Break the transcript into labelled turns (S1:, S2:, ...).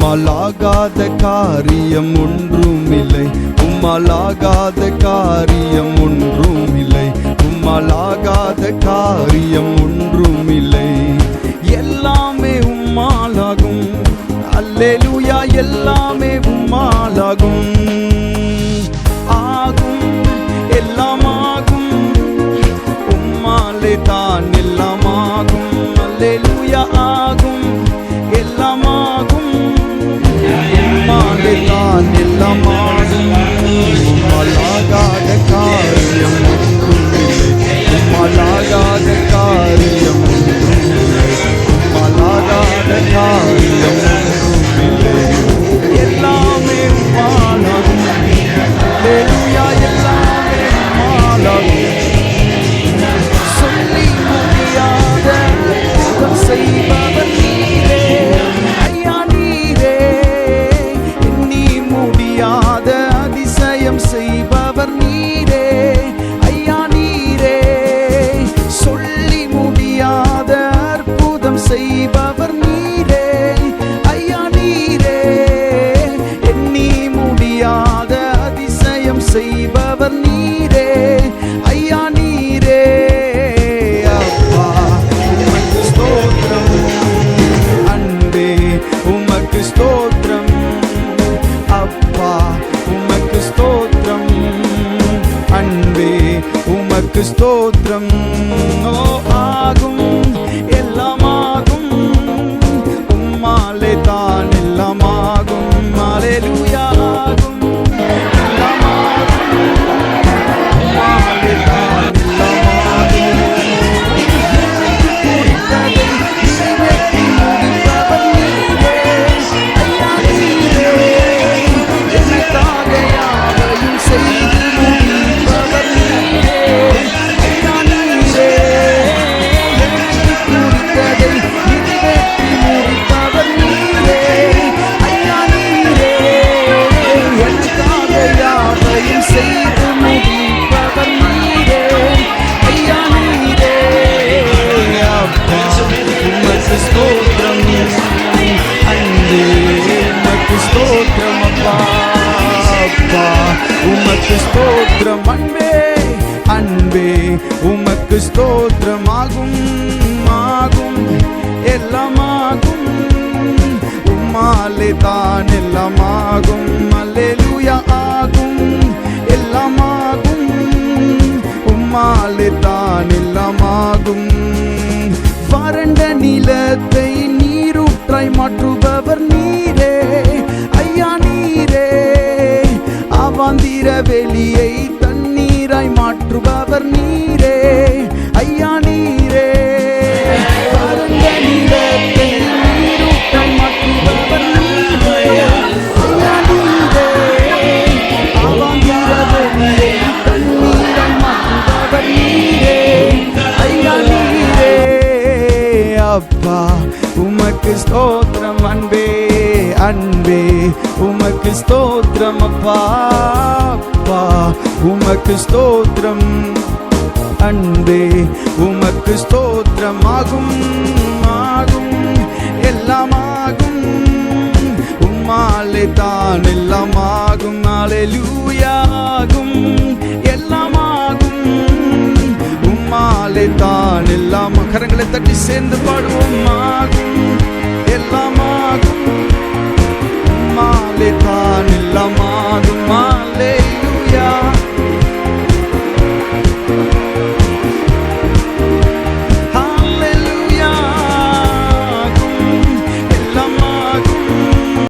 S1: உம்மாலாகாத காரியம் ஒன்றுமில்லை. உம்மாலாகாத காரியம் ஒன்றுமில்லை. உம்மாலாகாத காரியம் ஒன்றுமில்லை. எல்லாமே உம்மாலாகும். அல்லேலூயா எல்லாமே உம்மாலாகும். ஆகும் எல்லாமாகும் உம்மாலே தான் எல்லாமாகும் அல்லேலூயா ஆகும். உம்மாலே தான் செய்பவர் நீரே. ஐயா நீரே. அப்பா உமக்கு ஸ்தோத்திரம். அன்பே உமக்கு ஸ்தோத்திரம். அப்பா உமக்கு ஸ்தோத்திரம். அன்பே உமக்கு ஸ்தோத்திரம். ஸ்தோத்திரம் அன்பே உமக்கு ஸ்தோத்திரம் அப்பா அப்பா உமக்கு ஸ்தோத்திரம் அன்பே அன்பே உமக்கு ஸ்தோத்திரமாகும். நீரூற்றாய் மாற்றுபவர் நீரே. ஐயா நீரே. அவாந்திர வெளியை தண்ணீராய் மாற்றுபவர் நீரே. உமக்கு ஸ்தோத்திரம் அன்பே அன்பே. உமக்கு ஸ்தோத்திரம் அப்பா அப்பா. உமக்கு ஸ்தோத்திரம் அன்பே. உமக்கு ஸ்தோத்திரம் ஆகும் ஆகும் எல்லாமாகும் உம்மாலே தான் எல்லாமாகும் நாளெலூயாகும் எல்லாமாகும் உம்மாலே தான் எல்லாம் கரங்களை தட்டி சேர்ந்து பாடுவோம் ஆகும்.